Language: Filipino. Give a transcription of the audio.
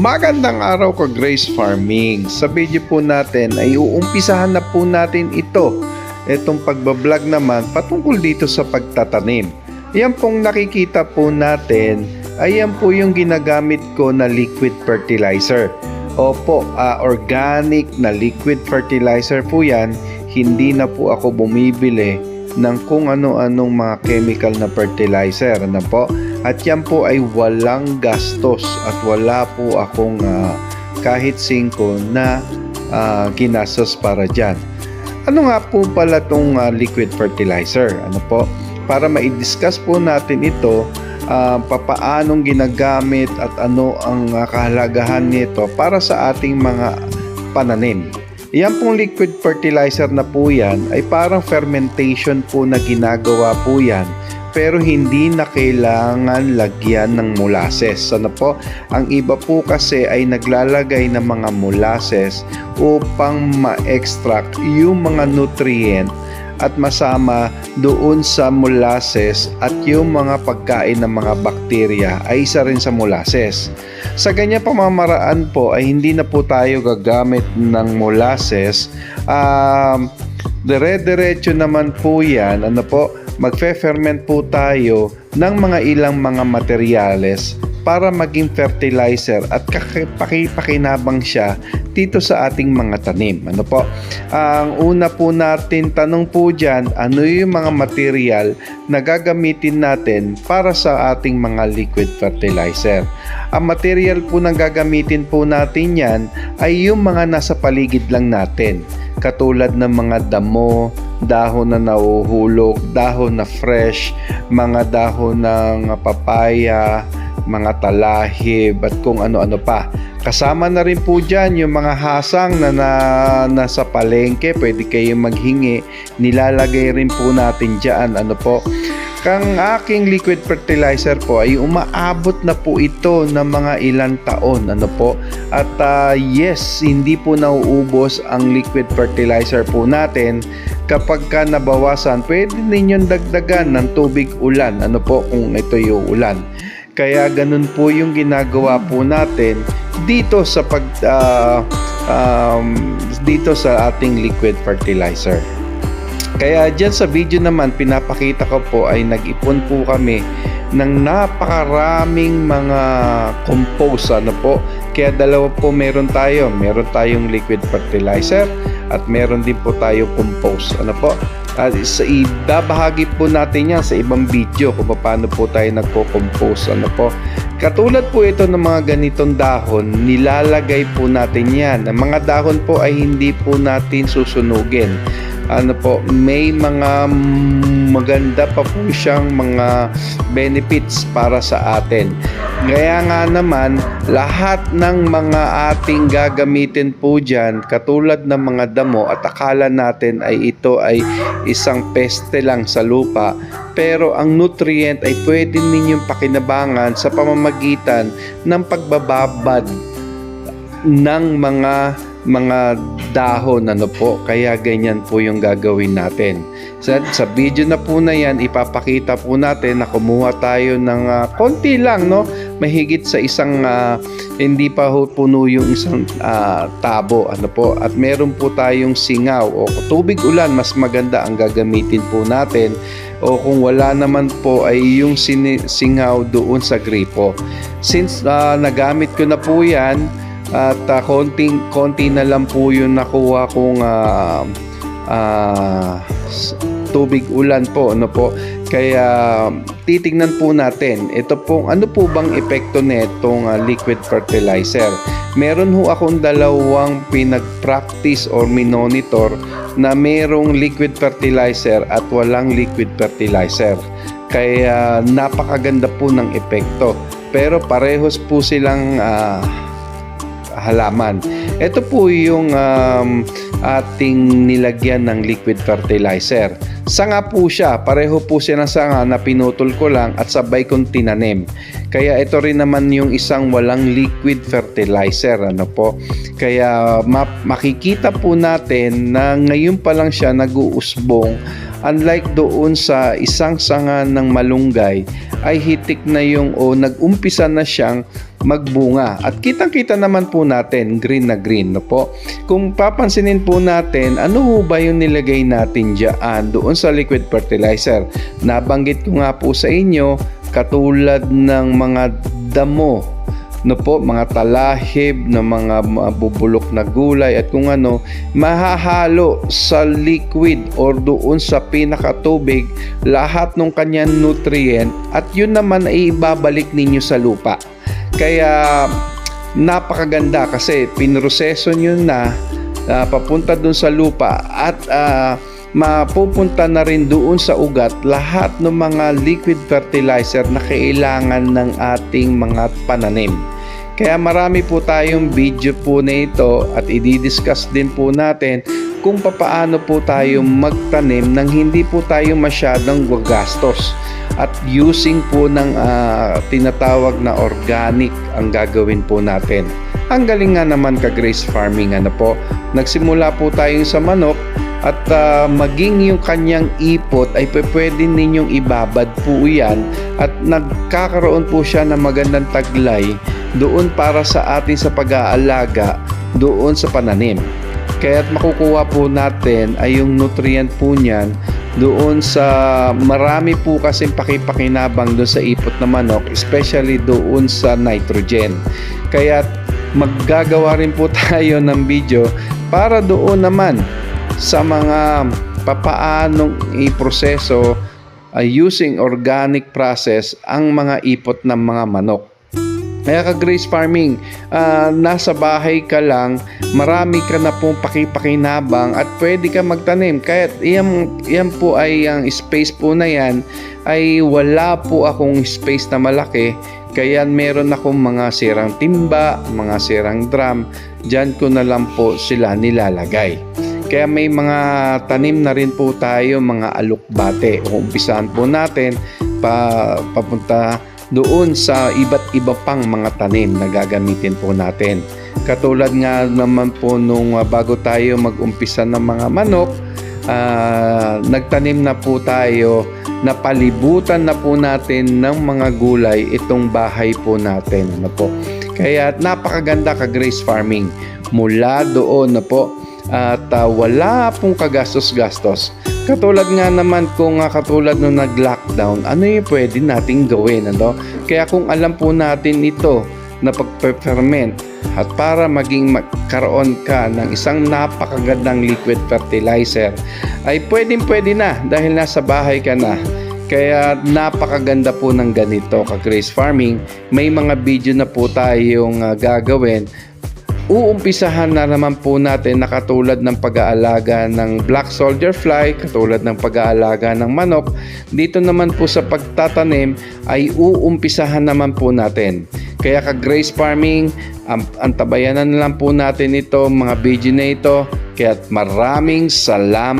Magandang araw ka Grace Farming. Sa video po natin ay uumpisahan na po natin ito. Itong pagbablog naman patungkol dito sa pagtatanim. Yan pong nakikita po natin ay yan po yung ginagamit ko na liquid fertilizer. Opo, ah, organic na liquid fertilizer po yan. Hindi na po ako bumibili ng kung ano-anong mga chemical na fertilizer. Ano po? At yan po ay walang gastos at wala po akong ah, kahit singko na ah, ginastos para dyan. Ano nga po pala itong liquid fertilizer? Ano po? Para ma-discuss po natin ito, ah, papaanong ginagamit at ano ang ah, kahalagahan nito para sa ating mga pananim. Yan pong liquid fertilizer na po yan ay parang fermentation po na ginagawa po yan pero hindi na kailangan lagyan ng molasses. Ano po? Ang iba po kasi ay naglalagay ng mga molasses upang ma-extract yung mga nutrient at masama doon sa molasses at yung mga pagkain ng mga bakterya ay isa rin sa molasses. Sa ganyan pamamaraan po ay hindi na po tayo gagamit ng molasses. Um, dire-diretso naman po yan, ano po, magfe-ferment po tayo ng mga ilang mga materyales para maging fertilizer at pakipakinabang siya dito sa ating mga tanim. Ano po? Ang una po natin tanong po dyan, ano yung mga material na gagamitin natin para sa ating mga liquid fertilizer. Ang material po na gagamitin po natin yan ay yung mga nasa paligid lang natin. Katulad ng mga damo, dahon na nauhulog, dahon na fresh, mga dahon ng papaya, mga talahib at kung ano-ano pa. Kasama na rin po dyan yung mga hasang na, na nasa palengke, pwede kayong maghingi. Nilalagay rin po natin dyan. Ano po? Kang aking liquid fertilizer po ay umaabot na po ito ng mga ilang taon. Ano po? At ah, yes, hindi po nauubos ang liquid fertilizer po natin kapag ka nabawasan, pwede ninyong dagdagan ng tubig ulan. Ano po kung ito yung ulan. Kaya ganun po yung ginagawa po natin dito sa pag ah, um, dito sa ating liquid fertilizer. Kaya dyan sa video naman pinapakita ko po ay nag-ipon po kami ng napakaraming mga compost ano po. Kaya dalawa po meron tayo. Meron tayong liquid fertilizer at meron din po tayo compost. Ano po? At sa ibabahagi po natin yan sa ibang video kung paano po tayo nagko-compose. Ano po? Katulad po ito ng mga ganitong dahon, nilalagay po natin yan. Ang mga dahon po ay hindi po natin susunugin. Ano po, may mga maganda pa po siyang mga benefits para sa atin. Kaya nga naman, lahat ng mga ating gagamitin po dyan, katulad ng mga damo at akala natin ay ito ay isang peste lang sa lupa, pero ang nutrient ay pwede ninyong pakinabangan sa pamamagitan ng pagbababad ng mga mga dahon ano po. Kaya ganyan po yung gagawin natin. Sa, sa video na po na yan ipapakita po natin na kumuha tayo ng ah, konti lang no? Mahigit sa isang ah, hindi pa ho puno yung isang ah, tabo ano po. At meron po tayong singaw o tubig ulan mas maganda ang gagamitin po natin. O kung wala naman po ay yung singaw doon sa gripo. Since ah, nagamit ko na po yan at uh, konting konti na lang po yung nakuha kong ah, s- tubig ulan po ano po. Kaya titingnan po natin. Ito pong ano po bang epekto nitong ah, liquid fertilizer? Meron ho akong dalawang pinag-practice or minonitor na merong liquid fertilizer at walang liquid fertilizer. Kaya napakaganda po ng epekto. Pero parehos po silang ah, halaman. Ito po yung um, ating nilagyan ng liquid fertilizer. Sanga po siya, pareho po siya ng sanga na pinutol ko lang at sabay kong tinanim. Kaya ito rin naman yung isang walang liquid fertilizer. Ano po? Kaya ma- makikita po natin na ngayon pa lang siya nag-uusbong unlike doon sa isang sanga ng malunggay ay hitik na yung o nag-umpisa na siyang magbunga. At kitang-kita naman po natin, green na green, no po. Kung papansinin po natin, ano ho ba yung nilagay natin dyan doon sa liquid fertilizer? Nabanggit ko nga po sa inyo, katulad ng mga damo, no po, mga talahib na mga mabubulok na gulay at kung ano, mahahalo sa liquid or doon sa pinakatubig lahat ng kanyang nutrient at yun naman ay ibabalik ninyo sa lupa. Kaya napakaganda kasi pinroseso nyo na ah, papunta doon sa lupa at ah, mapupunta na rin doon sa ugat lahat ng mga liquid fertilizer na kailangan ng ating mga pananim. Kaya marami po tayong video po na ito at i-discuss din po natin kung papaano po tayo magtanim nang hindi po tayo masyadong gagastos at using po ng ah, tinatawag na organic ang gagawin po natin. Ang galing nga naman ka Grace Farming ano po. Nagsimula po tayong sa manok at ah, maging yung kanyang ipot ay pwede ninyong ibabad po yan at nagkakaroon po siya ng magandang taglay doon para sa atin sa pag-aalaga doon sa pananim. Kaya't makukuha po natin ay yung nutrient po niyan doon sa marami po kasing pakipakinabang doon sa ipot na manok, especially doon sa nitrogen. Kaya maggagawa rin po tayo ng video para doon naman sa mga papaanong iproseso uh, using organic process ang mga ipot ng mga manok. Kaya ka Grace Farming, ah, nasa bahay ka lang, marami ka na pong pakipakinabang at pwede ka magtanim. Kahit yan, yan po ay ang space po na yan ay wala po akong space na malaki. Kaya meron akong mga sirang timba, mga sirang drum. Diyan ko na lang po sila nilalagay. Kaya may mga tanim na rin po tayo, mga alukbate. Umpisahan po natin pa, papunta doon sa iba't iba pang mga tanim na gagamitin po natin. Katulad nga naman po nung uh, bago tayo mag-umpisa ng mga manok, ah, nagtanim na po tayo na palibutan na po natin ng mga gulay itong bahay po natin. Ano po? Kaya napakaganda ka Grace Farming. Mula doon na po at ah, wala pong kagastos-gastos. Katulad nga naman kung uh, katulad nung nag-lockdown, ano yung pwede nating gawin, ano? Kaya kung alam po natin ito na pag-ferment at para maging magkaroon ka ng isang napakagandang liquid fertilizer ay pwedeng pwede na dahil nasa bahay ka na. Kaya napakaganda po ng ganito ka Grace Farming. May mga video na po tayong uh, gagawin uumpisahan na naman po natin na katulad ng pag-aalaga ng black soldier fly, katulad ng pag-aalaga ng manok, dito naman po sa pagtatanim ay uumpisahan naman po natin. Kaya ka Grace Farming, ang, ang tabayanan na lang po natin ito, mga video na ito. Kaya maraming salamat